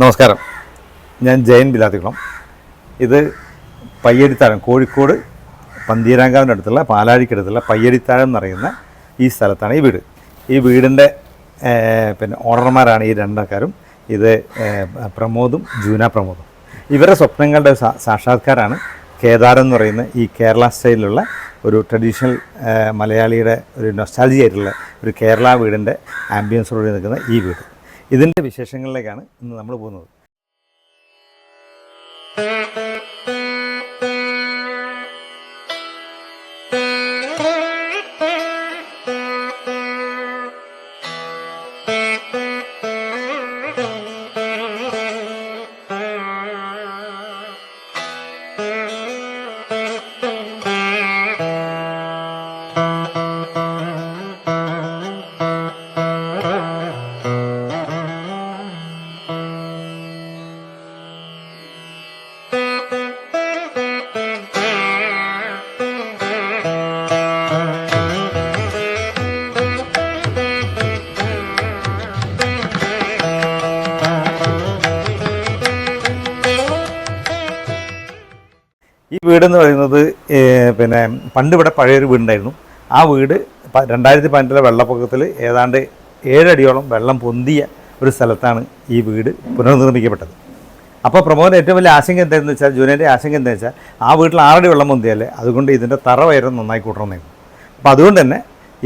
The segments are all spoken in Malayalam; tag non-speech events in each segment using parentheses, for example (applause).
നമസ്കാരം. ഞാൻ ജയൻ ബിലാത്തിക്കുളം ഇത് പയ്യടിത്താഴം കോഴിക്കോട് പന്തീരാങ്കാവിന്റെ അടുത്തുള്ള പാലാഴിക്കടുത്തുള്ള പയ്യടിത്താഴം എന്ന് പറയുന്ന ഈ സ്ഥലത്താണ് ഈ വീട്. ഈ വീടിന്റെ പിന്നെ ഓണർമാരാണ് ഈ രണ്ടാൾക്കാരും. ഇത് പ്രമോദും ജൂന പ്രമോദും. ഇവരുടെ സ്വപ്നങ്ങളുടെ സാക്ഷാത്കാരാണ് കേദാരം എന്ന് പറയുന്ന ഈ കേരള സ്റ്റൈലിലുള്ള ഒരു ട്രഡീഷണൽ മലയാളിയുടെ ഒരു നൊസ്റ്റാലജി ആയിട്ടുള്ള ഒരു കേരള വീടിന്റെ ആംബിയൻസോട് നിൽക്കുന്ന ഈ വീട്. ഇതിന്റെ വിശേഷങ്ങളിലേക്കാണ് ഇന്ന് നമ്മൾ പോകുന്നത്. വീടെന്ന് പറയുന്നത് പിന്നെ പണ്ട് ഇവിടെ പഴയൊരു വീടുണ്ടായിരുന്നു. ആ വീട് രണ്ടായിരത്തി പതിനെട്ടിലെ വെള്ളപ്പൊക്കത്തിൽ ഏതാണ്ട് ഏഴടിയോളം വെള്ളം പൊന്തിയ ഒരു സ്ഥലത്താണ് ഈ വീട് പുനർനിർമ്മിക്കപ്പെട്ടത്. അപ്പോൾ പ്രമോദിന്റെ ഏറ്റവും വലിയ ആശങ്ക എന്താണെന്ന് വെച്ചാൽ ജൂനിയന്റെ ആശങ്ക എന്താ വെച്ചാൽ ആ വീട്ടിൽ ആറടി വെള്ളം പൊന്തിയാലേ അതുകൊണ്ട് ഇതിന്റെ തറ ഉയരം നന്നായി കൂട്ടണമെന്നായിരുന്നു. അപ്പോൾ അതുകൊണ്ട് തന്നെ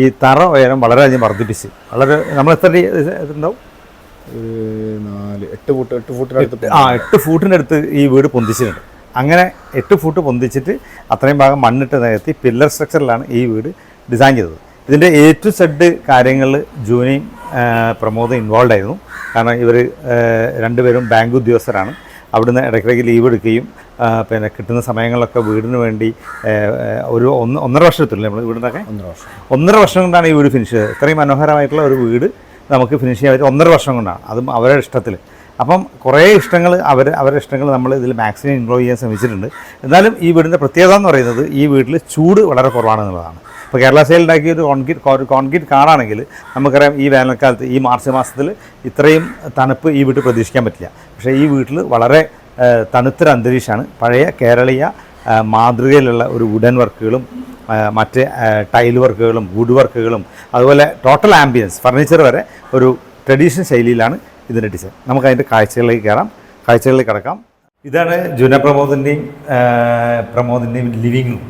ഈ തറ ഉയരം വളരെ അധികം വർദ്ധിപ്പിച്ച് വളരെ നമ്മൾ എത്ര ഉണ്ടാവും ഇതുണ്ടാവും? നാല് എട്ട് ഫുട്ട് എട്ട് ഫുട്ടിനടുത്ത് ആ എട്ട് ഫുട്ടിനടുത്ത് അടുത്ത് ഈ വീട് പൊന്തിച്ചിട്ടുണ്ട്. അങ്ങനെ എട്ട് ഫൂട്ട് പൊന്തിച്ചിട്ട് അത്രയും ഭാഗം മണ്ണിട്ട് നികത്തി പില്ലർ സ്ട്രക്ചറിലാണ് ഈ വീട് ഡിസൈൻ ചെയ്തത്. ഇതിന്റെ എ ടു സെഡ് കാര്യങ്ങളിൽ ജൂനിയും പ്രമോദും ഇൻവോൾവ് ആയിരുന്നു. കാരണം ഇവർ രണ്ടുപേരും ബാങ്ക് ഉദ്യോഗസ്ഥരാണ്. അവിടുന്ന് ഇടയ്ക്കിടയ്ക്ക് ലീവ് എടുക്കുകയും പിന്നെ കിട്ടുന്ന സമയങ്ങളിലൊക്കെ വീടിന് വേണ്ടി ഒരു ഒന്ന് ഒന്നര വർഷം എത്തില്ലേ നമ്മൾ വീടിനൊക്കെ? ഒന്നര വർഷം. ഒന്നര വർഷം കൊണ്ടാണ് ഈ വീട് ഫിനിഷ് ചെയ്തത്. ഇത്രയും മനോഹരമായിട്ടുള്ള ഒരു വീട് നമുക്ക് ഫിനിഷ് ചെയ്യാൻ പറ്റും ഒന്നര വർഷം കൊണ്ടാണ്. അതും അവരുടെ ഇഷ്ടത്തിൽ അപ്പം കുറേ ഇഷ്ടങ്ങൾ അവർ അവരുടെ ഇഷ്ടങ്ങൾ നമ്മൾ ഇതിൽ മാക്സിമം ഇൻവോൾവ് ചെയ്യാൻ ശ്രമിച്ചിട്ടുണ്ട്. എന്നാലും ഈ വീടിന്റെ പ്രത്യേകത എന്ന് പറയുന്നത് ഈ വീട്ടിൽ ചൂട് വളരെ കുറവാണെന്നുള്ളതാണ്. ഇപ്പോൾ കേരള സ്റ്റൈൽ ഉണ്ടാക്കിയ ഒരു കോൺക്രീറ്റ് കോൺക്രീറ്റ് കാടാണെങ്കിൽ നമുക്കറിയാം ഈ വേനൽക്കാലത്ത് ഈ മാർച്ച് മാസത്തിൽ ഇത്രയും തണുപ്പ് ഈ വീട്ടിൽ പ്രതീക്ഷിക്കാൻ പറ്റില്ല. പക്ഷേ ഈ വീട്ടിൽ വളരെ തണുത്തൊരു അന്തരീക്ഷമാണ്. പഴയ കേരളീയ മാതൃകയിലുള്ള ഒരു വുഡൻ വർക്കുകളും മറ്റ് ടൈൽ വർക്കുകളും വുഡ് വർക്കുകളും അതുപോലെ ടോട്ടൽ ആംബിയൻസ് ഫർണിച്ചർ വരെ ഒരു ട്രഡീഷണൽ ശൈലിയിലാണ് ഇതിന്റെ ഡിസൈൻ നമുക്ക് അതിന്റെ കാഴ്ചകളിലേക്ക് കയറാം. കാഴ്ചകളിലേക്ക് കിടക്കാം. ഇതാണ് ജുന പ്രമോദിന്റെയും പ്രമോദിന്റെയും ലിവിങ് റൂം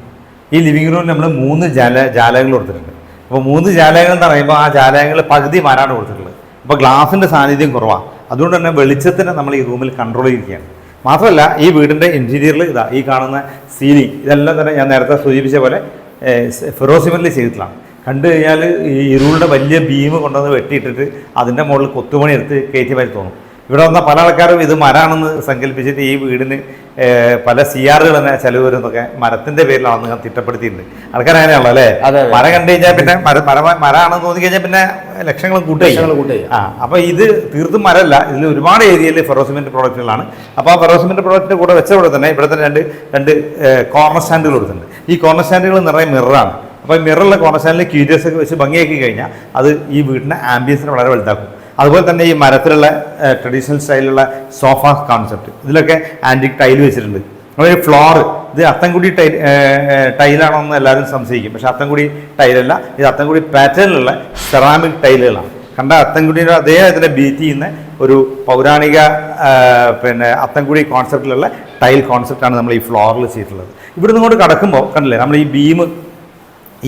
ഈ ലിവിങ് റൂമിൽ നമ്മൾ മൂന്ന് ജാല ജാലകങ്ങൾ കൊടുത്തിട്ടുണ്ട്. അപ്പോൾ മൂന്ന് ജാലകങ്ങൾ എന്ന് പറയുമ്പോൾ ആ ജാലകങ്ങൾ പകുതി മാറാണ് കൊടുത്തിട്ടുള്ളത്. അപ്പോൾ ഗ്ലാസിന്റെ സാന്നിധ്യം കുറവാണ് അതുകൊണ്ട് തന്നെ വെളിച്ചത്തിനെ നമ്മൾ ഈ റൂമിൽ കൺട്രോൾ ചെയ്തിരിക്കുകയാണ്. മാത്രമല്ല ഈ വീടിന്റെ ഇന്റീരിയറിൽ ഇതാ ഈ കാണുന്ന സീലിംഗ് ഇതെല്ലാം തന്നെ ഞാൻ നേരത്തെ സൂചിപ്പിച്ച പോലെ ഫിറോസിമെന്റിൽ ചെയ്തിട്ടുള്ളതാണ്. കണ്ടു കഴിഞ്ഞാൽ ഈ ഇരുളുടെ വലിയ ബീം കൊണ്ടുവന്ന് വെട്ടിയിട്ടിട്ട് അതിന്റെ മുകളിൽ കൊത്തുപണി എടുത്ത് കയറ്റി മാറ്റി തോന്നും. ഇവിടെ വന്ന പല ആൾക്കാരും ഇത് മരാണെന്ന് സങ്കല്പിച്ചിട്ട് ഈ വീടിന് പല സി ആറുകൾ തന്നെ ചെലവ് വരുന്നതൊക്കെ മരത്തിന്റെ പേരിലാണെന്ന് ഞാൻ തിട്ടപ്പെടുത്തിയിട്ടുണ്ട്. ആൾക്കാർ അങ്ങനെയാണല്ലോ അല്ലേ. മരം കണ്ടു കഴിഞ്ഞാൽ പിന്നെ മര മരം മരമാണെന്ന് തോന്നി കഴിഞ്ഞാൽ പിന്നെ ലക്ഷങ്ങൾ കൂട്ടുകയും. ആ അപ്പോൾ ഇത് തീർത്തും മരമല്ല ഇതിൽ ഒരുപാട് ഏരിയയിൽ ഫെറോസിമെന്റ് പ്രോഡക്റ്റുകളാണ്. അപ്പോൾ ആ ഫെറോസിമെന്റ് പ്രോഡക്റ്റിന്റെ കൂടെ വെച്ച കൂടെ തന്നെ ഇവിടെ തന്നെ രണ്ട് രണ്ട് കോർണർ സ്റ്റാൻഡുകൾ കൊടുത്തിട്ടുണ്ട്. ഈ കോർണർ സ്റ്റാൻഡുകൾ നിറയെ മിററാണ് അപ്പോൾ മിററിലെ കോർണർ സ്റ്റാൻഡിൽ ക്യൂരിയസ് ഒക്കെ വെച്ച് ഭംഗിയാക്കി കഴിഞ്ഞാൽ അത് ഈ വീടിന്റെ ആംബിയൻസിനെ വളരെ വലുതാക്കും. അതുപോലെ തന്നെ ഈ മരത്തിലുള്ള ട്രഡീഷണൽ സ്റ്റൈലുള്ള സോഫ കോൺസെപ്റ്റ് ഇതിലൊക്കെ ആന്റിക് ടൈൽ വെച്ചിട്ടുണ്ട്. അപ്പോൾ ഈ ഫ്ലോർ ഇത് അത്തൻകുടി ടൈൽ ടൈലാണോ എല്ലാവരും സംശയിക്കും. പക്ഷേ അത്തൻകുടി ടൈലല്ല ഇത് അത്തൻകുടി പാറ്റേണിലുള്ള സെറാമിക് ടൈലുകളാണ് കണ്ട അത്തൻകുടിയുടെ അതേ അതിനെ ബീറ്റ് ചെയ്യുന്ന ഒരു പൗരാണിക പിന്നെ അത്തൻകുടി കോൺസെപ്റ്റിലുള്ള ടൈൽ കോൺസെപ്റ്റാണ് നമ്മൾ ഈ ഫ്ലോറിൽ ചെയ്തിട്ടുള്ളത്. ഇവിടുന്ന് ഇങ്ങോട്ട് കടക്കുമ്പോൾ കണ്ടില്ലേ നമ്മൾ ഈ ബീം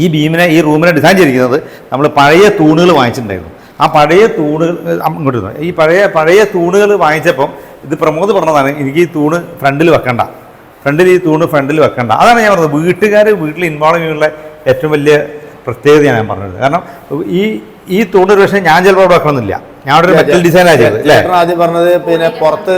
ഈ ബീമിനെ ഈ റൂമിനെ ഡിസൈൻ ചെയ്തിരിക്കുന്നത് നമ്മൾ പഴയ തൂണുകൾ വാങ്ങിച്ചിട്ടുണ്ടായിരുന്നു. ആ പഴയ തൂണുകൾ ഇങ്ങോട്ട് ഈ പഴയ പഴയ തൂണുകൾ വാങ്ങിച്ചപ്പം ഇത് പ്രമോദ് പറഞ്ഞതാണ് എനിക്ക് ഈ തൂണ് ഫ്രണ്ടിൽ വെക്കണ്ട. ഫ്രണ്ടിൽ ഈ തൂണ് ഫ്രണ്ടിൽ വെക്കണ്ട. അതാണ് ഞാൻ പറഞ്ഞത്. വീട്ടുകാർ വീട്ടിൽ ഇൻവോൾവ് ചെയ്യുന്ന ഏറ്റവും വലിയ പ്രത്യേകതയാണ് ഞാൻ പറഞ്ഞത്. കാരണം ഈ ഈ തൂണ്ടൊരു ഒരു പക്ഷേ ഞാൻ ചിലപ്പോൾ അവിടെ വെക്കണമെന്നില്ല. ഞാൻ അവിടെ ഒരു മെറ്റൽ ഡിസൈനാണ് ചെയ്തത് അല്ലേ? ചേട്ടൻ ആദ്യം പറഞ്ഞത് പിന്നെ പുറത്ത്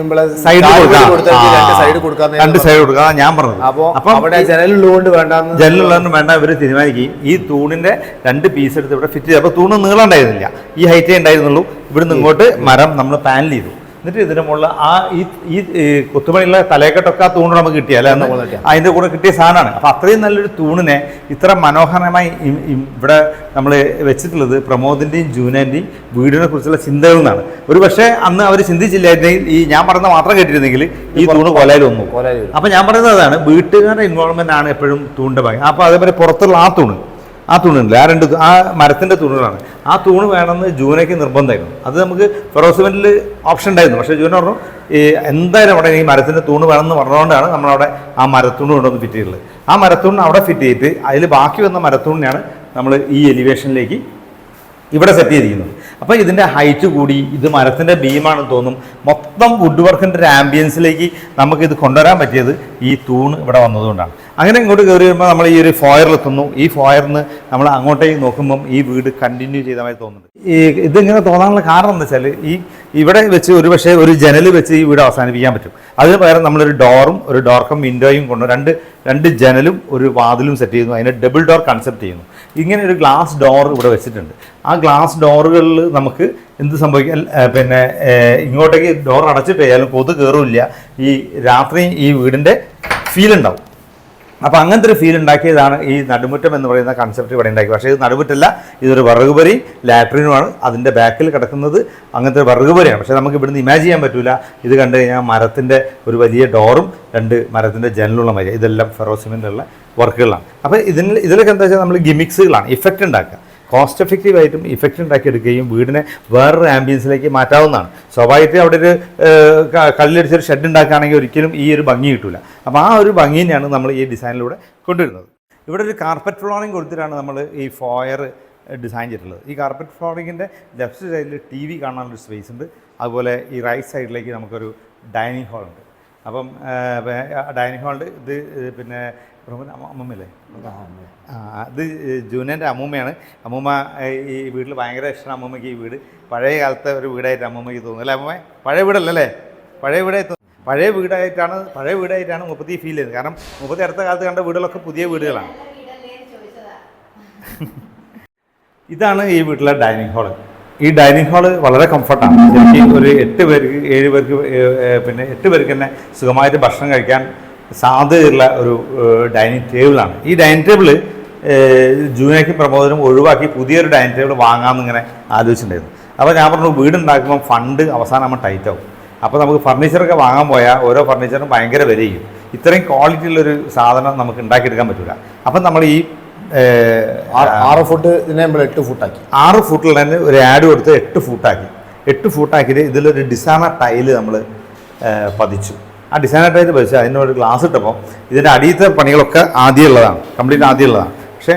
നമ്മളെ സൈഡ് കൊടുക്കാം. രണ്ട് സൈഡ് സൈഡ് അതാണ് ഞാൻ പറഞ്ഞത്. അപ്പോ അപ്പം അവിടെ ജനലുള്ളതുകൊണ്ട് വേണ്ട ജനലുള്ളതൊന്നും വേണ്ട ഇവർ തീരുമാനിക്കുകയും ഈ തൂണിന്റെ രണ്ട് പീസ് എടുത്ത് ഇവിടെ ഫിറ്റ് ചെയ്തു. അപ്പോൾ തൂണ് നീളം ഉണ്ടായിരുന്നില്ല ഈ ഹൈറ്റേ ഉണ്ടായിരുന്നുള്ളൂ. ഇവിടുന്ന് ഇങ്ങോട്ട് മരം നമ്മൾ പാനൽ ചെയ്തു. എന്നിട്ട് ഇതിന് മുകളിൽ ആ ഈ ഈ കൊത്തുപണിയുള്ള തലയെക്കെട്ടൊക്കെ ആ തൂണ് നമുക്ക് കിട്ടിയ അല്ലെ? അതിന്റെ. കൂടെ കിട്ടിയ സാധനമാണ്. അപ്പം അത്രയും നല്ലൊരു തൂണിനെ ഇത്ര മനോഹരമായി ഇവിടെ നമ്മൾ വെച്ചിട്ടുള്ളത് പ്രമോദിന്റെയും ജൂനന്റെയും വീടിനെ കുറിച്ചുള്ള ചിന്തകളിൽ നിന്നാണ് ഒരു പക്ഷേ അന്ന് അവർ ചിന്തിച്ചില്ലായിരുന്നെങ്കിൽ ഈ ഞാൻ പറയുന്ന മാത്രം കേട്ടിരുന്നെങ്കിൽ ഈ തൂണ് കൊലയിൽ വന്നു. അപ്പം ഞാൻ പറയുന്നത് അതാണ് വീട്ടുകാരുടെ ഇൻവോൾവ്മെന്റ് ആണ് എപ്പോഴും തൂണിന്റെ ഭാഗം. അപ്പോൾ അതേപോലെ പുറത്തുള്ള ആ തൂണ് ആ തൂണുണ്ട് ആ രണ്ട് ആ മരത്തിന്റെ തൂണുകളാണ്. ആ തൂണ് വേണമെന്ന് ജൂനയ്ക്ക് നിർബന്ധമായിരുന്നു. അത് നമുക്ക് ഫെറോസിമെന്റിൽ ഓപ്ഷൻ ഉണ്ടായിരുന്നു. പക്ഷേ ജൂന പറഞ്ഞു ഈ എന്തായാലും അവിടെ ഈ മരത്തിന്റെ തൂണ് വേണമെന്ന് പറഞ്ഞുകൊണ്ടാണ് നമ്മളവിടെ ആ മരത്തൂണ് കൊണ്ടുവന്ന് ഫിറ്റ് ചെയ്തിട്ടുള്ളത് ആ മരത്തൂണ് അവിടെ ഫിറ്റ് ചെയ്തിട്ട് അതിൽ ബാക്കി വന്ന മരത്തൂണിനെയാണ് നമ്മൾ ഈ എലിവേഷനിലേക്ക് ഇവിടെ സെറ്റ് ചെയ്തിരിക്കുന്നത്. അപ്പോൾ ഇതിന്റെ ഹൈറ്റ് കൂടി ഇത് മരത്തിന്റെ ബീമാണെന്ന് തോന്നും മൊത്തം വുഡ് വർക്കിന്റെ ഒരു ആംബിയൻസിലേക്ക് നമുക്ക് ഇത് കൊണ്ടുവരാൻ പറ്റിയത് ഈ തൂണ് ഇവിടെ വന്നതുകൊണ്ടാണ്. അങ്ങനെ ഇങ്ങോട്ട് കയറി വരുമ്പോൾ നമ്മൾ ഈ ഒരു ഫോയറിലെത്തുന്നു ഈ ഫോയറിന് നമ്മൾ അങ്ങോട്ടേക്ക് നോക്കുമ്പം ഈ വീട് കണ്ടിന്യൂ ചെയ്തതായി തോന്നുന്നുണ്ട്. ഈ ഇതിങ്ങനെ തോന്നാനുള്ള കാരണം എന്താ വെച്ചാൽ ഈ ഇവിടെ വെച്ച് ഒരു പക്ഷേ ഒരു ജനൽ വെച്ച് ഈ വീട് അവസാനിപ്പിക്കാൻ പറ്റും. അതിന് പകരം നമ്മളൊരു ഡോറും ഒരു ഡോർക്കം വിൻഡോയും കൊണ്ട് രണ്ട് രണ്ട് ജനലും ഒരു വാതിലും സെറ്റ് ചെയ്യുന്നു. അതിനെ ഡബിൾ ഡോർ കൺസെപ്റ്റ് ചെയ്യുന്നു. ഇങ്ങനെ ഒരു ഗ്ലാസ് ഡോർ ഇവിടെ വെച്ചിട്ടുണ്ട്. ആ ഗ്ലാസ് ഡോറുകളിൽ നമുക്ക് എന്ത് സംഭവിക്കാൻ ഏർ പിന്നെ ഇങ്ങോട്ടേക്ക് ഡോർ അടച്ചിട്ട് കഴിഞ്ഞാലും കൊതു കയറില്ല ഈ രാത്രി ഈ വീടിന്റെ ഫീൽ ഉണ്ടാവും. അപ്പോൾ അങ്ങനത്തെ ഒരു ഫീൽ ഉണ്ടാക്കിയതാണ് ഈ നടുമുറ്റം എന്ന് പറയുന്ന കൺസെപ്റ്റ് ഇവിടെ ഉണ്ടാക്കി പക്ഷേ ഇത് നടുമുറ്റല്ല ഇതൊരു വറുകുപരി ലാട്രിനുമാണ്. അതിന്റെ ബാക്കിൽ കിടക്കുന്നത് അങ്ങനത്തെ ഒരു വറുകുപരിയാണ്. പക്ഷേ നമുക്ക് ഇവിടുന്ന് ഇമാജിൻ ചെയ്യാൻ പറ്റില്ല ഇത് കണ്ടു കഴിഞ്ഞാൽ മരത്തിന്റെ ഒരു വലിയ ഡോറും രണ്ട് മരത്തിന്റെ ജനലുള്ള മര്യ ഇതെല്ലാം ഫെറോസിമെന്റുള്ള വർക്കുകളാണ് അപ്പോൾ ഇതിൽ ഇതിലൊക്കെ എന്താ വെച്ചാൽ നമ്മൾ ഗിമിക്സുകളാണ് ഇഫക്റ്റ് ഉണ്ടാക്കുക. കോസ്റ്റ് എഫക്റ്റീവ് ആയിട്ടും ഇഫക്റ്റ് ഉണ്ടാക്കിയെടുക്കുകയും വീടിനെ വേറൊരു ആംബിയൻസിലേക്ക് മാറ്റാവുന്നതാണ്. സ്വാഭാവികത്തിൽ അവിടെ ഒരു കല്ലിടിച്ചൊരു ഷെഡ് ഉണ്ടാക്കുകയാണെങ്കിൽ ഒരിക്കലും ഈ ഒരു ഭംഗി കിട്ടില്ല അപ്പോൾ ആ ഒരു ഭംഗി തന്നെയാണ് നമ്മൾ ഈ ഡിസൈനിലൂടെ കൊണ്ടുവരുന്നത്. ഇവിടെ ഒരു കാർപ്പറ്റ് ഫ്ലോറിങ് കൊടുത്തിട്ടാണ് നമ്മൾ ഈ ഫോയർ ഡിസൈൻ ചെയ്തിട്ടുള്ളത്. ഈ കാർപ്പറ്റ് ഫ്ലോറിങ്ങിന്റെ ലെഫ്റ്റ് സൈഡിൽ ടി വി കാണാനൊരു സ്പേസ് ഉണ്ട്. അതുപോലെ ഈ റൈറ്റ് സൈഡിലേക്ക് നമുക്കൊരു ഡൈനിങ് ഹാൾ ഉണ്ട്. അപ്പം ഡൈനിങ് ഹാളിൽ ഇത് പിന്നെ അമ്മമ്മല്ലേ ആ അത് ജൂനന്റെ അമ്മൂമ്മയാണ്. അമ്മൂമ്മ ഈ വീട്ടിൽ ഭയങ്കര ഇഷ്ടമാണ് അമ്മൂമ്മയ്ക്ക് ഈ വീട്. പഴയ കാലത്തെ ഒരു വീടായിട്ട് അമ്മൂമ്മയ്ക്ക് തോന്നുന്നു. അല്ലേ അമ്മമ്മ? പഴയ വീടല്ലേ പഴയ വീടായി പഴയ വീടായിട്ടാണ് പഴയ വീടായിട്ടാണ് മുപ്പത്തി ഫീൽ ചെയ്യുന്നത്. കാരണം മുപ്പത്തി അടുത്ത കാലത്ത് കണ്ട വീടുകളൊക്കെ പുതിയ വീടുകളാണ്. (laughs) ഇതാണ് ഈ വീട്ടിലെ ഡൈനിങ് ഹാൾ. ഈ ഡൈനിങ് ഹാൾ വളരെ കംഫർട്ടാണ് എനിക്ക് ഒരു എട്ട് പേർക്ക് ഏഴ് പേർക്ക് പിന്നെ എട്ട് പേർക്ക് തന്നെ സുഖമായിട്ട് ഭക്ഷണം കഴിക്കാൻ സാധ്യതയുള്ള ഒരു ഡൈനിങ് ടേബിളാണ്. ഈ ഡൈനിങ് ടേബിൾ ജൂനിയർക്ക് പ്രമോദനം ഒഴിവാക്കി പുതിയൊരു ഡൈനിങ് ടേബിൾ വാങ്ങാമെന്ന് ഇങ്ങനെ ആലോചിച്ചിട്ടുണ്ടായിരുന്നു. അപ്പോൾ ഞാൻ പറഞ്ഞു വീടുണ്ടാക്കുമ്പോൾ ഫണ്ട് അവസാനമാകുമ്പോൾ ടൈറ്റ് ആവും. അപ്പോൾ നമുക്ക് ഫർണിച്ചറൊക്കെ വാങ്ങാൻ പോയാൽ ഓരോ ഫർണിച്ചറും ഭയങ്കര വിലയും. ഇത്രയും ക്വാളിറ്റി ഉള്ളൊരു സാധനം നമുക്ക് ഉണ്ടാക്കിയെടുക്കാൻ പറ്റില്ല അപ്പം നമ്മൾ ഈ ആറ് ഫുട്ട് ഇതിനെ നമ്മൾ എട്ട് ഫുട്ടാക്കി ആറ് ഫൂട്ടിൽ തന്നെ ഒരു ആഡ് കൊടുത്ത് എട്ട് ഫുട്ടാക്കി എട്ട് ഫുട്ടാക്കിയിട്ട് ഇതിലൊരു ഡിസൈനർ ടൈൽ നമ്മൾ പതിച്ചു. ആ ഡിസൈനർ ടൈൽ അതിന്റെ അതിനൊരു ഗ്ലാസ് ഇട്ടപ്പോൾ ഇതിന്റെ അടിയത്തെ പണികളൊക്കെ ആദ്യമുള്ളതാണ് കംപ്ലീറ്റ് ആദ്യമുള്ളതാണ് പക്ഷേ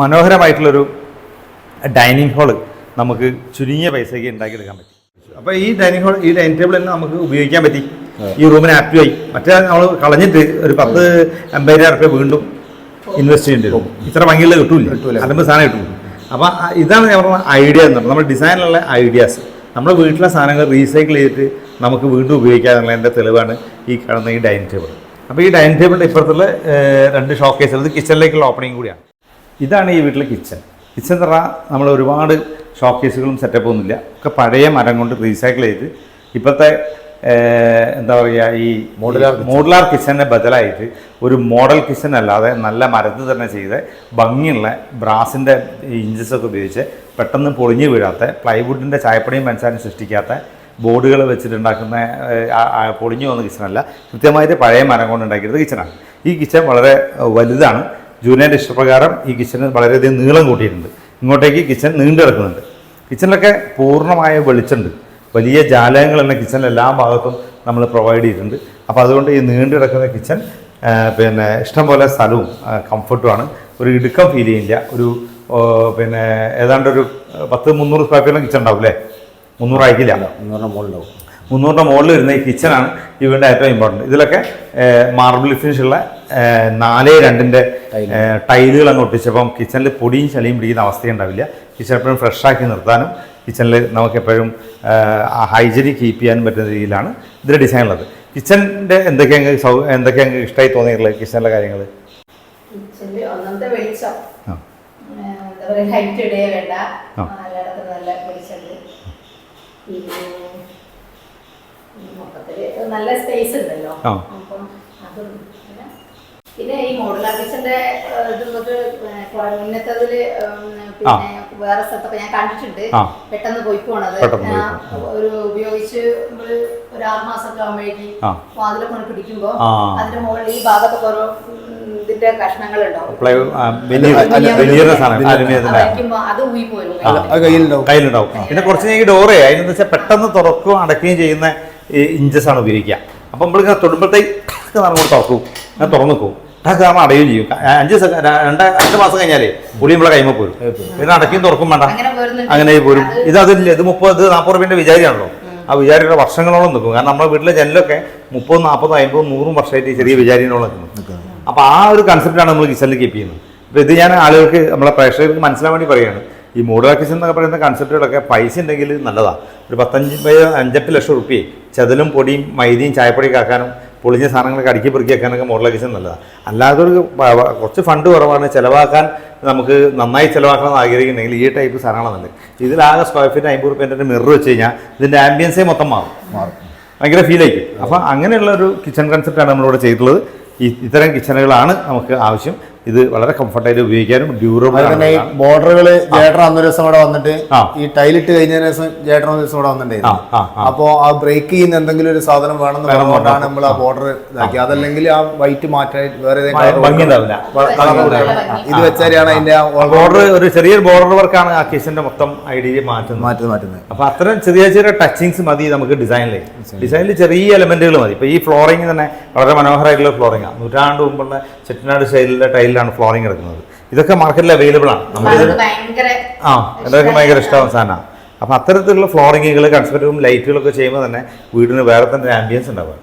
മനോഹരമായിട്ടുള്ളൊരു ഡൈനിങ് ഹാൾ നമുക്ക് ചുരുങ്ങിയ പൈസയ്ക്ക് ഉണ്ടാക്കിയെടുക്കാൻ പറ്റി. അപ്പോൾ ഈ ഡൈനിങ് ഹാൾ ഈ ഡൈനിങ് ടേബിൾ എല്ലാം നമുക്ക് ഉപയോഗിക്കാൻ പറ്റി. ഈ റൂമിന് ആയി. മറ്റേ നമ്മൾ കളഞ്ഞിട്ട് ഒരു പത്ത് അമ്പതിനായിരം റുപ്യ വീണ്ടും ഇൻവെസ്റ്റ് ചെയ്യേണ്ടി വരും. ഇത്ര ഭംഗിയുള്ള കിട്ടൂല. കിട്ടൂല. അലമ്പ് സാധനം കിട്ടും? അപ്പോൾ ഇതാണ് ഞാൻ പറഞ്ഞ ഐഡിയ എന്ന് പറഞ്ഞത് നമ്മുടെ ഡിസൈനിലുള്ള ഐഡിയാസ് നമ്മുടെ വീട്ടിലെ സാധനങ്ങൾ റീസൈക്കിൾ ചെയ്തിട്ട് നമുക്ക് വീണ്ടും ഉപയോഗിക്കാന്നുള്ളതിന്റെ തെളിവാണ് ഈ കാണുന്ന ഈ ഡൈനിങ് ടേബിൾ. അപ്പോൾ ഈ ഡൈനിങ് ടേബിളിന്റെ ഇപ്പുറത്തുള്ള രണ്ട് ഷോക്കേസ് ഇത് കിച്ചണിലേക്കുള്ള ഓപ്പണിംഗ് കൂടിയാണ്. ഇതാണ് ഈ വീട്ടിലെ കിച്ചൺ. കിച്ചൺ എന്ന് പറഞ്ഞാൽ നമ്മൾ ഒരുപാട് ഷോക്കേസുകളും സെറ്റപ്പ് ഒന്നുമില്ല. ഒക്കെ പഴയ മരം കൊണ്ട് റീസൈക്കിൾ ചെയ്ത് ഇപ്പോഴത്തെ എന്താ പറയുക ഈ മോഡുലാർ kitchen. മോഡുലാർ കിച്ചണിന് ബദലായിട്ട് ഒരു മോഡൽ കിച്ചൺ അല്ലാതെ നല്ല മരത്തിൽ തന്നെ ചെയ്ത് ഭംഗിയുള്ള ബ്രാസിന്റെ ഇഞ്ചസ് ഒക്കെ ഉപയോഗിച്ച് പെട്ടെന്ന് പൊളിഞ്ഞു വീഴാത്ത പ്ലൈവുഡിന്റെ ചായപ്പടിയും പഞ്ചസാരയും സൃഷ്ടിക്കാത്ത ബോർഡുകൾ വെച്ചിട്ടുണ്ടാക്കുന്ന പൊളിഞ്ഞു പോകുന്ന കിച്ചണല്ല. കൃത്യമായിട്ട് പഴയ മരം കൊണ്ട് ഉണ്ടാക്കിയത് കിച്ചണാണ്. ഈ കിച്ചൺ വളരെ വലുതാണ്. ജൂനിയറിന്റെ ഇഷ്ടപ്രകാരം ഈ കിച്ചന് വളരെയധികം നീളം കൂട്ടിയിട്ടുണ്ട്. ഇങ്ങോട്ടേക്ക് കിച്ചൺ നീണ്ടു കിടക്കുന്നുണ്ട് കിച്ചണിലൊക്കെ പൂർണമായ വെളിച്ചമുണ്ട്. വലിയ ജാലകങ്ങൾ തന്നെ കിച്ചണിൽ എല്ലാ ഭാഗത്തും നമ്മൾ പ്രൊവൈഡ് ചെയ്തിട്ടുണ്ട്. അപ്പോൾ അതുകൊണ്ട് ഈ നീണ്ടു കിടക്കുന്ന കിച്ചൺ പിന്നെ ഇഷ്ടംപോലെ സ്ഥലവും കംഫർട്ടുമാണ്. ഒരു ഇടുക്കം ഫീൽ ചെയ്യില്ല. ഒരു പിന്നെ ഏതാണ്ട് ഒരു പത്ത് മുന്നൂറ് സ്ക്വയർ ഫീറ്റിലെ കിച്ചൺ ഉണ്ടാവും അല്ലേ? മുന്നൂറായിക്കില്ല. പറഞ്ഞാൽ മുകളിലാവും. മുന്നൂറിന്റെ മുകളിൽ വരുന്ന ഈ കിച്ചണാണ് ഈ വീടിന്റെ ഏറ്റവും ഇമ്പോർട്ടന്റ് ഇതിലൊക്കെ മാർബിൾ ഫിനിഷുള്ള നാല് രണ്ടിന്റെ ടൈലുകൾ അങ്ങ് ഒട്ടിച്ചപ്പം കിച്ചണിൽ പൊടിയും ചളിയും പിടിക്കുന്ന അവസ്ഥയുണ്ടാവില്ല കിച്ചൺ എപ്പോഴും ഫ്രഷാക്കി നിർത്താനും കിച്ചണിൽ നമുക്ക് എപ്പോഴും ഹൈജീനിക് കീപ്പ് ചെയ്യാനും പറ്റുന്ന രീതിയിലാണ് ഇതിന്റെ ഡിസൈൻ ഉള്ളത്. കിച്ചണിന്റെ എന്തൊക്കെ അങ്ങ് സൗ എന്തൊക്കെ അങ്ങ് ഇഷ്ടമായി തോന്നിയിട്ടുള്ളത് കിച്ചണിലെ കാര്യങ്ങൾ ഒന്നാമത്തെ വെളിച്ചം. ആ. ആ, എന്താ പറയുക ഹൈറ്റ് ഇടേ വേണ്ട. നല്ല വെളിച്ചമുണ്ട് പിന്നെ മൊത്തത്തിൽ നല്ല സ്പേസ് ഉണ്ടല്ലോ. അപ്പം അതും പിന്നെ ഈ മോഡുലാർ കിച്ചന്റെ ഇത് നമുക്ക് മുന്നത്തതിൽ പിന്നെ വേറെ സ്ഥലത്തൊക്കെ ഞാൻ കണ്ടിട്ടുണ്ട്. പെട്ടെന്ന് പോയി പോണത്. ഒരു ഉപയോഗിച്ച് നമ്മൾ ഒരു ആറുമാസം മാസമൊക്കെ ആകുമ്പോഴേക്ക്. വാതിലൊക്കെ പിടിക്കുമ്പോ. അതിന്റെ മുകളിൽ ഈ ഭാഗത്തൊക്കെ ഓരോ ഇതിന്റെ കയ്യിലുണ്ടാവും. പിന്നെ കുറച്ച് കഴിഞ്ഞ ഡോറേ അതിനെന്ന് വെച്ചാൽ പെട്ടെന്ന് തുറക്കുകയും അടയ്ക്കുകയും ചെയ്യുന്ന ഈ ഇഞ്ചസ് ആണ് ഉപയോഗിക്കുക. അപ്പം നമ്മളിങ്ങനെ തൊടുമ്പോഴത്തേക്ക് നമ്മൾ തുറക്കും. ഞാൻ തുറന്നു പോകും ആ കാരണം അടയുകയും ചെയ്യും. അഞ്ച് രണ്ട് അഞ്ച് മാസം കഴിഞ്ഞാലേ പുളി നമ്മളെ കൈമ പോരും. പിന്നെ അടയ്ക്കും തുറക്കും വേണ്ട. അങ്ങനെ പോരും. ഇത് അതില്ല. ഇത് മുപ്പത് ഇത് നാൽപ്പത് റുപ്യന്റെ വിചാരിയാണല്ലോ. ആ വിചാരിയുടെ വർഷങ്ങളോളം നിൽക്കും. കാരണം നമ്മുടെ വീട്ടിലെ ജനലൊക്കെ മുപ്പതും നാൽപ്പതും അമ്പതും നൂറും വർഷമായിട്ട് ചെറിയ വിചാരിനോളം നിൽക്കുന്നു. അപ്പോൾ ആ ഒരു കൺസെപ്റ്റാണ് നമ്മൾ കിച്ചണിൽ കീപ്പ് ചെയ്യുന്നത്. അപ്പോൾ ഇത് ഞാൻ ആളുകൾക്ക് നമ്മളെ പ്രേക്ഷകർക്ക് മനസ്സിലാൻ വേണ്ടി പറയുകയാണ്. ഈ മോഡുലാർ കിച്ചൺ എന്നൊക്കെ പറയുന്ന കൺസെപ്റ്റുകളൊക്കെ പൈസ ഉണ്ടെങ്കിൽ നല്ലതാണ് ഒരു പത്തഞ്ച് അഞ്ചെട്ട് ലക്ഷം റുപ്യയെ ചതലും പൊടിയും മൈദയും ചായപ്പൊടിയൊക്കെ ആക്കാനും പൊളിഞ്ഞ സാധനങ്ങളൊക്കെ അടുക്കി പെറുക്കി വെക്കാനൊക്കെ മോഡുലാർ കിച്ചൺ നല്ലതാണ് അല്ലാതെ ഒരു കുറച്ച് ഫണ്ട് കുറവാണ്. ചിലവാക്കാൻ നമുക്ക് നന്നായി ചിലവാക്കണം എന്ന് ആഗ്രഹിക്കുന്നുണ്ടെങ്കിൽ ഈ ടൈപ്പ് സാധനങ്ങളാണ് നല്ലത്. ഇതിലാകെ സ്ക്വയർ ഫീറ്റ് അമ്പത് റുപ്യന്റെ മിറർ വെച്ച് കഴിഞ്ഞാൽ ഇതിന്റെ ആംബിയൻസേ മൊത്തം മാറും. ഭയങ്കര ഫീലായിരിക്കും അപ്പോൾ അങ്ങനെയുള്ള ഒരു കിച്ചൺ കൺസെപ്റ്റാണ് നമ്മളിവിടെ ചെയ്തിട്ടുള്ളത്. ഇത്തരം കിച്ചണുകളാണ് നമുക്ക് ആവശ്യം. ഇത് വളരെ കംഫർട്ടായിട്ട് ഉപയോഗിക്കാനും ഡ്യൂറബിൾ തന്നെ ഈ ബോർഡറുകൾ ജേട്ടൻ അന്നൊരു ദിവസം ഇവിടെ വന്നിട്ട്. ഈ ടൈലിട്ട് കഴിഞ്ഞതിന് ദിവസം ജേട്ടൻ ഒരു ദിവസം ഇവിടെ വന്നിട്ടുണ്ടായിരുന്നു. ആ. അപ്പോ ആ ബ്രേക്ക് ചെയ്യുന്ന എന്തെങ്കിലും ഒരു സാധനം വേണമെന്ന് വേണം പറഞ്ഞുകൊണ്ടാണ് നമ്മൾ ആ ബോർഡർ ഇതാക്കി അതല്ലെങ്കിൽ ആ വൈറ്റ് മാറ്റാൻ വേറെ. ഇത് വെച്ചാലാണ് അതിന്റെ ബോർഡർ ഒരു ചെറിയ ബോർഡർ വർക്കാണ് ആ കിച്ചന്റെ മൊത്തം ഐഡിയ മാറ്റുന്നത്. മാറ്റി മാറ്റുന്നത്. അപ്പൊ അത്തരം ചെറിയ ചെറിയ ടച്ചിങ്സ് മതി നമുക്ക് ഡിസൈനിൽ ഡിസൈനിൽ ചെറിയ എലമെന്റുകൾ മതി. ഇപ്പൊ ഈ ഫ്ലോറിംഗ് തന്നെ വളരെ മനോഹരമായിട്ടുള്ള ഫ്ലോറിംഗാണ് നൂറ്റാണ്ട് മുമ്പുള്ള ചെട്ടിനാട് സ്റ്റൈലിലെ ടൈലിലാണ് ഫ്ലോറിംഗ് കിടക്കുന്നത് ഇതൊക്കെ മാർക്കറ്റിൽ അവൈലബിൾ ആണ്. നമുക്ക് ആ ഇതൊക്കെ ഭയങ്കര ഇഷ്ടമാണ് സാധനമാണ് അപ്പോൾ അത്തരത്തിലുള്ള ഫ്ലോറിങ്ങുകൾ കൺസ്പെക്റ്റും ലൈറ്റുകളൊക്കെ ചെയ്യുമ്പോൾ തന്നെ വീടിന് വേറെ തന്നെ ആംബിയൻസ് ഉണ്ടാവുക.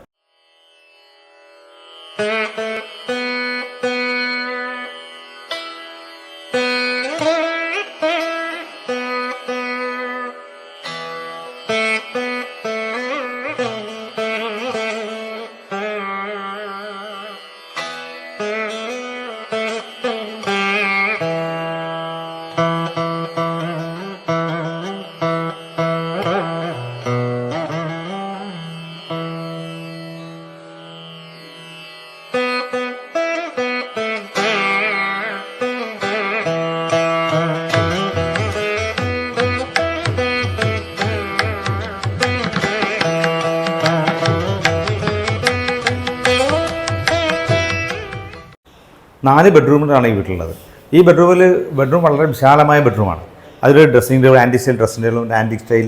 നാല് ബെഡ്റൂമിലാണ് ഈ വീട്ടിലുള്ളത്. ഈ ബെഡ്റൂമിൽ ബെഡ്റൂം വളരെ വിശാലമായ ബെഡ്റൂമാണ്. അതിൽ ഡ്രസ്സിംഗ് ടേബിൾ ആന്റി സ്റ്റൈൽ ഡ്രസ്സിംഗ് ടേബിളും ആന്റി സ്റ്റൈൽ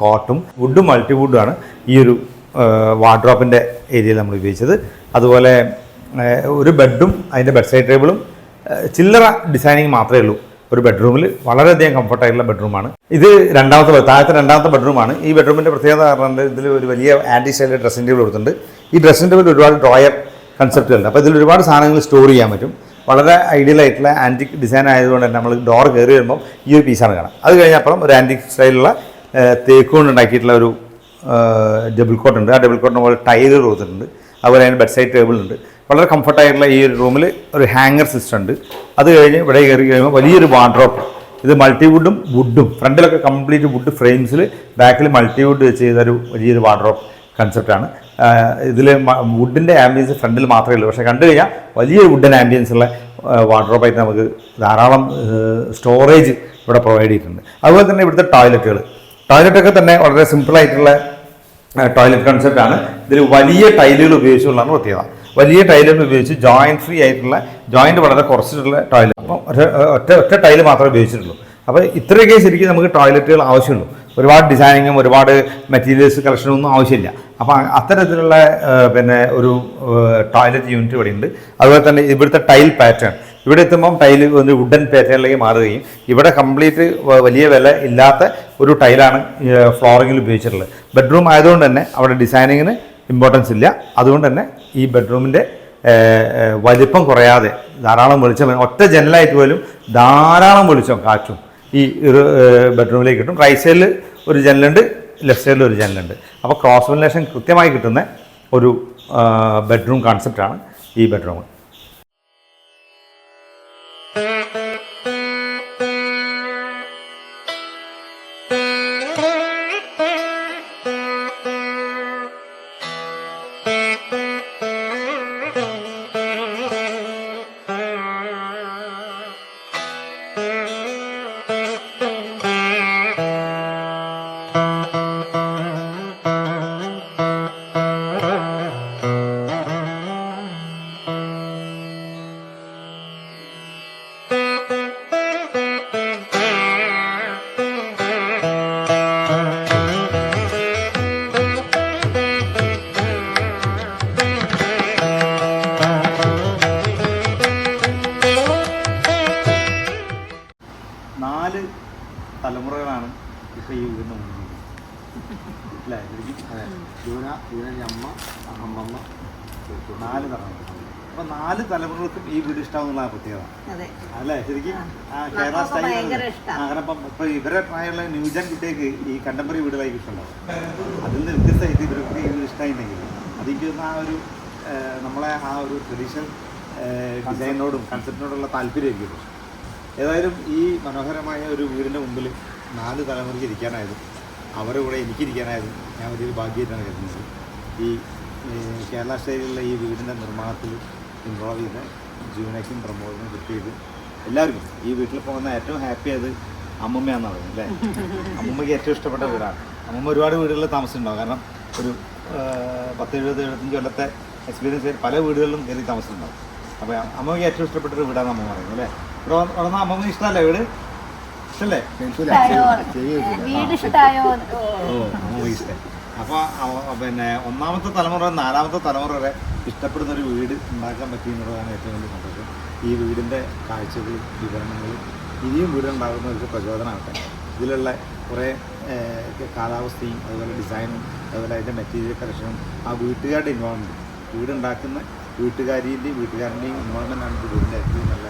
കോട്ടും വുഡും മൾട്ടി വുഡുമാണ് ഈ ഒരു വാർഡ്രോപ്പിന്റെ ഏരിയയിൽ നമ്മൾ ഉപയോഗിച്ചത്. അതുപോലെ ഒരു ബെഡും അതിന്റെ ബെഡ് സൈഡ് ടേബിളും ചില്ലറ ഡിസൈനിങ് മാത്രമേ ഉള്ളൂ. ഒരു ബെഡ്റൂമിൽ വളരെയധികം കംഫർട്ടായിട്ടുള്ള ബെഡ്റൂമാണ്. ഇത് രണ്ടാമത്തെ താഴത്തെ രണ്ടാമത്തെ ബെഡ്റൂമാണ്. ഈ ബെഡ്റൂമിന്റെ പ്രത്യേകത പറഞ്ഞാൽ ഇതിൽ ഒരു വലിയ ആന്റി സ്റ്റൈൽ ഡ്രസ്സിംഗ് ടേബിൾ കൊടുത്തിട്ടുണ്ട്. ഈ ഡ്രസ്സിംഗ് ടേബിൾ ഒരുപാട് ഡ്രോയർ കൺസെപ്റ്റുണ്ട് അപ്പോൾ ഇതിൽ ഒരുപാട് സാധനങ്ങൾ സ്റ്റോർ ചെയ്യാൻ പറ്റും. വളരെ ഐഡിയൽ ആയിട്ടുള്ള ആന്റിക് ഡിസൈൻ ആയതുകൊണ്ട് തന്നെ നമ്മൾ ഡോർ കയറി വരുമ്പോൾ ഈ ഒരു പീസാണ് കാണാം. അത് കഴിഞ്ഞപ്പുറം ഒരു ആന്റിക് സ്റ്റൈലുള്ള തേക്ക് കൊണ്ട് ഉണ്ടാക്കിയിട്ടുള്ള ഒരു ഡബിൾ കോട്ട് ഉണ്ട്. ആ ഡബിൾ കോട്ടിന് പോലെ ടൈൽ കൊടുത്തിട്ടുണ്ട്. അതുപോലെ അതിന് ബെഡ് സൈഡ് ടേബിൾ ഉണ്ട്. വളരെ കംഫർട്ടായിട്ടുള്ള ഈ ഒരു റൂമിൽ ഒരു ഹാങ്ങർ സിസ്റ്റം ഉണ്ട്. അത് കഴിഞ്ഞ് ഇവിടെ കയറി കഴിയുമ്പോൾ വലിയൊരു വാർഡ്രോപ്പ് ഇത് മൾട്ടിവുഡും വുഡും ഫ്രണ്ടിലൊക്കെ കംപ്ലീറ്റ് വുഡ് ഫ്രെയിംസിൽ ബാക്കിൽ മൾട്ടിവുഡ് വെച്ച് ചെയ്തൊരു വലിയൊരു വാർഡ്രോപ്പ് കൺസെപ്റ്റാണ് ഇതിൽ വുഡിന്റെ ആംബിയൻസ് ഫ്രണ്ടിൽ മാത്രമേ ഉള്ളൂ. പക്ഷേ കണ്ടു കഴിഞ്ഞാൽ വലിയ വുഡൻ ആംബിയൻസ് ഉള്ള വാർഡ്രോപ്പായിട്ട് നമുക്ക് ധാരാളം സ്റ്റോറേജ് ഇവിടെ പ്രൊവൈഡ് ചെയ്തിട്ടുണ്ട്. അതുപോലെ തന്നെ ഇവിടുത്തെ ടോയ്ലറ്റുകൾ ടോയ്ലറ്റൊക്കെ തന്നെ വളരെ സിമ്പിളായിട്ടുള്ള ടോയ്ലറ്റ് കൺസെപ്റ്റാണ് ഇതിൽ വലിയ ടൈലുകൾ ഉപയോഗിച്ചുള്ളതാണ് പ്രത്യേകത. വലിയ ടൈലുകൾ ഉപയോഗിച്ച് ജോയിന്റ് ഫ്രീ ആയിട്ടുള്ള ജോയിന്റ് വളരെ കുറച്ചിട്ടുള്ള ടോയ്ലറ്റ് അപ്പം ഒറ്റ ഒറ്റ ടൈൽ മാത്രമേ ഉപയോഗിച്ചിട്ടുള്ളൂ. അപ്പോൾ ഇത്രയൊക്കെ ശരിക്കും നമുക്ക് ടോയ്ലറ്റുകൾ ആവശ്യമുള്ളൂ. ഒരുപാട് ഡിസൈനിങ്ങും ഒരുപാട് മെറ്റീരിയൽസ് കളക്ഷനും ഒന്നും ആവശ്യമില്ല. അപ്പോൾ അത്തരത്തിലുള്ള പിന്നെ ഒരു ടോയ്ലറ്റ് യൂണിറ്റ് ഇവിടെ ഉണ്ട് അതുപോലെ തന്നെ ഇവിടുത്തെ ടൈൽ പാറ്റേൺ ഇവിടെ എത്തുമ്പം ടൈൽ ഒരു വുഡൻ പാറ്റേണിലേക്ക് മാറുകയും ഇവിടെ കംപ്ലീറ്റ് വലിയ വില ഇല്ലാത്ത ഒരു ടൈലാണ് ഫ്ലോറിങ്ങിൽ ഉപയോഗിച്ചിട്ടുള്ളത്. ബെഡ്റൂം ആയതുകൊണ്ട് തന്നെ അവിടെ ഡിസൈനിങ്ങിന് ഇമ്പോർട്ടൻസ് ഇല്ല. അതുകൊണ്ട് തന്നെ ഈ ബെഡ്റൂമിന്റെ വലിപ്പം കുറയാതെ ധാരാളം വെളിച്ചം ഒറ്റ ജനലായിട്ട് പോലും ധാരാളം വെളിച്ചം കാറ്റും ഈ ഒരു ബെഡ്റൂമിലേക്ക് കിട്ടും. റൈറ്റ് സൈഡിൽ ഒരു ജനലുണ്ട് ലെഫ്റ്റ് സൈഡിൽ ഒരു ജനലുണ്ട്. അപ്പോൾ ക്രോസ് വെന്റിലേഷൻ കൃത്യമായി കിട്ടുന്ന ഒരു ബെഡ്റൂം കോൺസെപ്റ്റാണ് ഈ ബെഡ്റൂം ജൂന ജൂനന്റെ അമ്മ അമ്മമ്മ നാല് തലമുറ. അപ്പൊ നാല് തലമുറകൾക്കും ഈ വീട് ഇഷ്ടമാവുന്നുള്ള പ്രത്യേകത. അല്ലേ? ശരിക്കും കേരള സ്റ്റൈൽ. അങ്ങനെ ഇപ്പം ഇവരെ പ്രായമുള്ള ന്യൂജൻ കുട്ടികൾക്ക് ഈ കണ്ടംപററി വീടുകളായി ഇഷ്ടമുണ്ടാവും. അതിൽ നിന്ന് വ്യത്യസ്തമായിട്ട് ഇവർക്ക് ഈ വീട് ഇഷ്ടമായിട്ടുണ്ടെങ്കിൽ അതിലേക്ക് വന്ന ആ ഒരു നമ്മളെ ആ ഒരു ട്രഡീഷണൽ ഡിസൈനോടും കൺസെപ്റ്റിനോടുള്ള താല്പര്യമായിരിക്കും. ഏതായാലും ഈ മനോഹരമായ ഒരു വീടിന്റെ മുമ്പിൽ നാല് തലമുറയ്ക്ക് ഇരിക്കാനായതും അവരുടെ കൂടെ എനിക്കിരിക്കാനായിരുന്നു ഞാൻ വലിയൊരു ഭാഗ്യമായിട്ടാണ് കരുതുന്നത്. ഈ കേരള സ്റ്റൈലിലുള്ള ഈ വീടിന്റെ നിർമ്മാണത്തിൽ ഇൻവോൾവ് ചെയ്ത ജീവനക്കും പ്രമോദിനും കിട്ടിയത് എല്ലാവർക്കും. ഈ വീട്ടിൽ പോകുന്ന ഏറ്റവും ഹാപ്പി ആയത് അമ്മമ്മയാണെന്ന് പറയുന്നത് അല്ലേ? അമ്മമ്മയ്ക്ക് ഏറ്റവും ഇഷ്ടപ്പെട്ട വീടാണ്. അമ്മമ്മ ഒരുപാട് വീടുകളിൽ താമസിച്ചിട്ടുണ്ടാവും. കാരണം ഒരു പത്ത് എഴുപത് എഴുപത്തഞ്ച് കൊല്ലത്തെ എക്സ്പീരിയൻസ് പല വീടുകളിലും കയറി താമസിച്ചിട്ടുണ്ടാവും. അപ്പോൾ അമ്മയ്ക്ക് ഏറ്റവും ഇഷ്ടപ്പെട്ടൊരു വീടാണ് അമ്മ പറയുന്നത് അല്ലേ? ഇവിടെ വന്നാൽ അമ്മമ്മ ഇഷ്ടമല്ല വീട്. ഇഷ്ടായോ? വീട് ഇഷ്ടം. അപ്പോൾ പിന്നെ ഒന്നാമത്തെ തലമുറ നാലാമത്തെ തലമുറ വരെ ഇഷ്ടപ്പെടുന്ന ഒരു വീട് ഉണ്ടാക്കാൻ പറ്റി എന്നുള്ളതാണ് ഏറ്റവും വലിയ സന്തോഷം. ഈ വീടിന്റെ കാഴ്ചകൾ വിവരണങ്ങളും ഇനിയും ഒരു പ്രചോദനമാകട്ടെ ഇതിലുള്ള കുറേ കാലാവസ്ഥയും അതുപോലെ ഡിസൈനും അതുപോലെ അതിന്റെ മെറ്റീരിയൽ കളക്ഷനും ആ വീട്ടുകാരുടെ ഇൻവോൾവ്മെന്റ് വീടുണ്ടാക്കുന്ന വീട്ടുകാരിന്റെയും വീട്ടുകാരന്റെയും ആണ് ഇത് വീടിന്റെ ഏറ്റവും നല്ല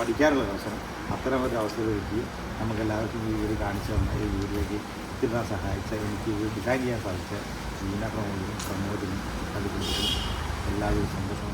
പഠിക്കാനുള്ള അവസരം അത്തരം ഒരു അവസരം ഒരുക്കി നമുക്ക് എല്ലാവർക്കും ഈ വീട് കാണിച്ചു തന്ന ഈ വീട്ടിലേക്ക് എത്തിപ്പെടാൻ സഹായിച്ച എനിക്ക് വീട് ഡിസൈൻ ചെയ്യാൻ സാധിച്ച മീന പ്രമോദിനും പ്രമോദിനും അതുകൊണ്ടും എല്ലാവരും സന്തോഷം